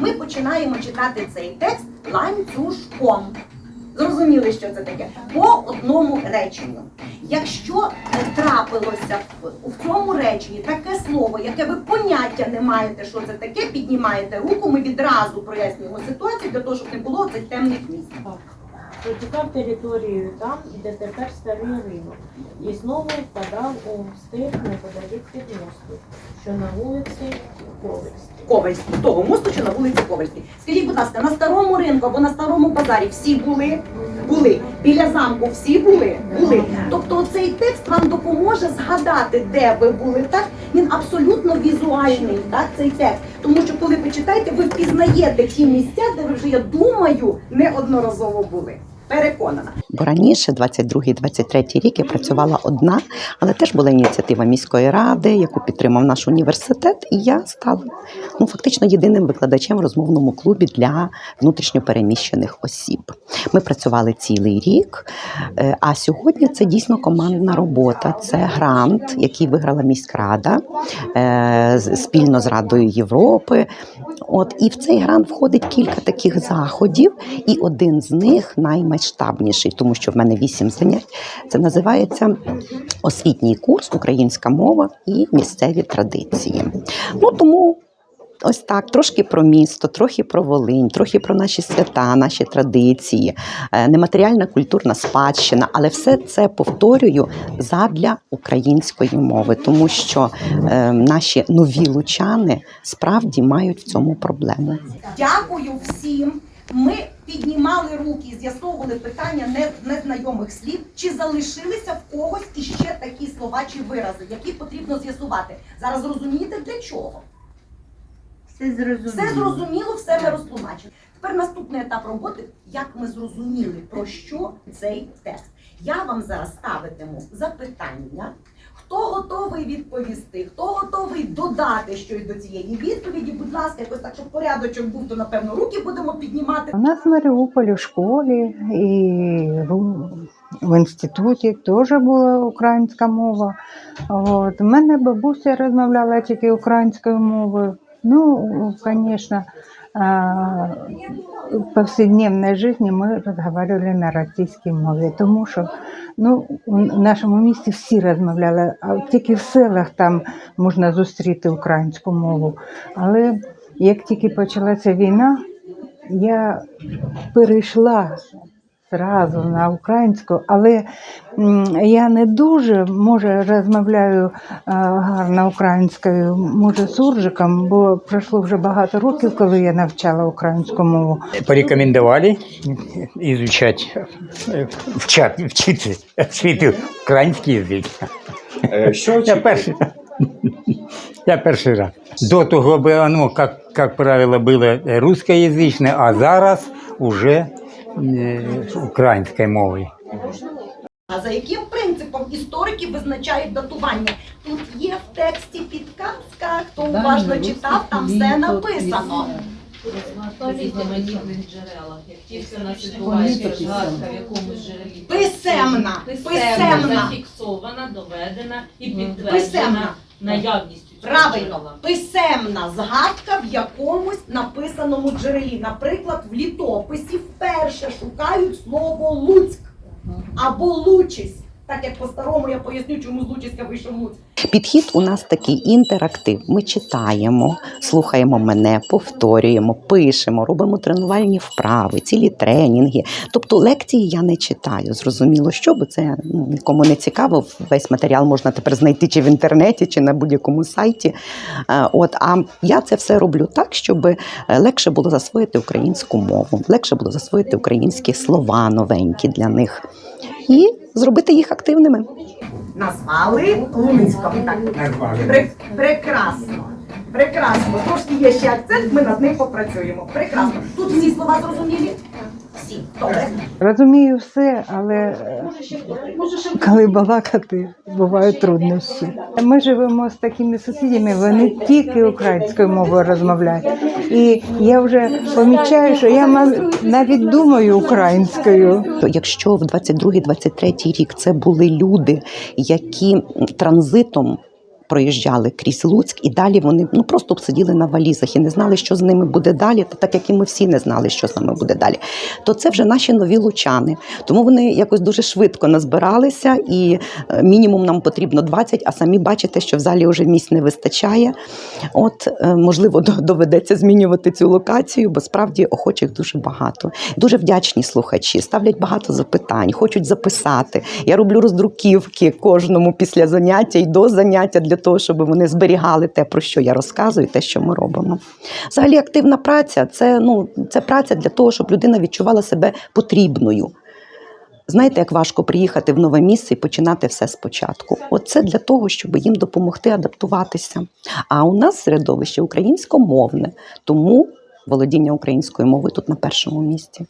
Ми починаємо читати цей текст ланцюжком. Зрозуміли, що це таке? По одному реченню. Якщо трапилося в, цьому реченні таке слово, яке ви поняття не маєте, що це таке, піднімаєте руку, ми відразу прояснюємо ситуацію для того, щоб не було цих темних місць. Протікав територією там, де тепер старий ринок, і знову впадав у стих неподалік від мосту, що на вулиці Ковельській. Ковальський, того мосту, що на вулиці Ковальській. Скажіть, будь ласка, на старому ринку або на старому базарі всі були? Були. Біля замку всі були? Були. Тобто цей текст вам допоможе згадати, де ви були. Так він абсолютно візуальний, так цей текст. Тому що коли ви читаєте, ви впізнаєте ті місця, де ви вже, я думаю, неодноразово були. Переконана. Бо раніше, 22-23 рік, я працювала одна, але теж була ініціатива міської ради, яку підтримав наш університет, і я стала ну фактично єдиним викладачем в розмовному клубі для внутрішньопереміщених осіб. Ми працювали цілий рік. е, А сьогодні це дійсно командна робота. Це грант, який виграла міськрада е, спільно з Радою Європи. От і в цей грант входить кілька таких заходів, і один з них наймасштабніший, тому що в мене вісім занять. Це називається освітній курс Українська мова і місцеві традиції. Ну тому. Ось так, трошки про місто, трохи про Волинь, трохи про наші свята, наші традиції, е, нематеріальна культурна спадщина, але все це повторюю задля української мови, тому що е, наші нові лучани справді мають в цьому проблему. Дякую всім. Ми піднімали руки, і з'ясовували питання незнайомих слів. Чи залишилися в когось іще такі слова чи вирази, які потрібно з'ясувати? Зараз розумієте для чого? Все зрозуміло. Все зрозуміло, все ми розтлумачили. Тепер наступний етап роботи, як ми зрозуміли, про що цей текст. Я вам зараз ставитиму запитання. Хто готовий відповісти, хто готовий додати щось до цієї відповіді? Будь ласка, якось так, щоб порядочок був, то напевно руки будемо піднімати. У нас в Маріуполі в школі і в- інституті теж була українська мова. От. У мене бабуся розмовляла тільки українською мовою. Ну, звісно, в повседневной жизни ми разговаривали на російській мові, тому що ну, в нашому місті всі розмовляли, а тільки в селах там можна зустріти українську мову. Але як тільки почалася війна, я перейшла зразу на українську, але я не дуже може розмовляю гарно українською, може суржиком, бо пройшло вже багато років, коли я навчала українську мову. порекомендовали изучать, э, вчат, вчити, вчити український язик. Е, Що Я перший, я перший раз. До того би оно, как, как правило, было русскоязычное, а зараз уже э, українською мовою. А за яким принципом історики визначають датування? Тут є в тексті підказка, хто уважно читав, там все написано. В різноманітних джерелах. Як тільки у нас відбувається згадка в якомусь джерелі. Писемна, писемна. зафіксована, доведена і Писемна. підтверджена наявністю цього Правильно, писемна згадка в якомусь написаному джерелі. Наприклад, в літописі вперше шукають слово Луцьк або Лучість. Так як по-старому я поясню, чому з Лучиська вийшов Луцьк. Підхід у нас такий інтерактив. Ми читаємо, слухаємо мене, повторюємо, пишемо, робимо тренувальні вправи, цілі тренінги. Тобто лекції я не читаю. Зрозуміло, що, бо це ну, нікому не цікаво. Весь матеріал можна тепер знайти чи в інтернеті, чи на будь-якому сайті. От, а я це все роблю так, щоб е, легше було засвоїти українську мову, легше було засвоїти українські слова новенькі для них і зробити їх активними. Назвали Луцьком. Так. Прекрасно. Прекрасно. Трошки є ще акцент, ми над ним попрацюємо. Прекрасно. Тут всі слова зрозумілі? Всі. Добре. Розумію все, але коли балакати, бувають труднощі. Ми живемо з такими сусідями, вони тільки українською мовою розмовляють. І я вже помічаю, що я навіть думаю українською. То якщо в 22-23 рік це були люди, які транзитом проїжджали крізь Луцьк, і далі вони ну просто сиділи на валізах і не знали, що з ними буде далі, та так як і ми всі не знали, що з нами буде далі. То це вже наші нові лучани. Тому вони якось дуже швидко назбиралися, і е, мінімум нам потрібно 20, а самі бачите, що в залі вже місць не вистачає. От е, можливо, доведеться змінювати цю локацію, бо справді охочих дуже багато. Дуже вдячні слухачі, ставлять багато запитань, хочуть записати. Я роблю роздруківки кожному після заняття і до заняття для того, щоб вони зберігали те, про що я розказую, те, що ми робимо. Взагалі, активна праця це, ну, це праця для того, щоб людина відчувала себе потрібною. Знаєте, як важко приїхати в нове місце і починати все спочатку. От це для того, щоб їм допомогти адаптуватися. А у нас середовище українськомовне, тому володіння українською мовою тут на першому місці.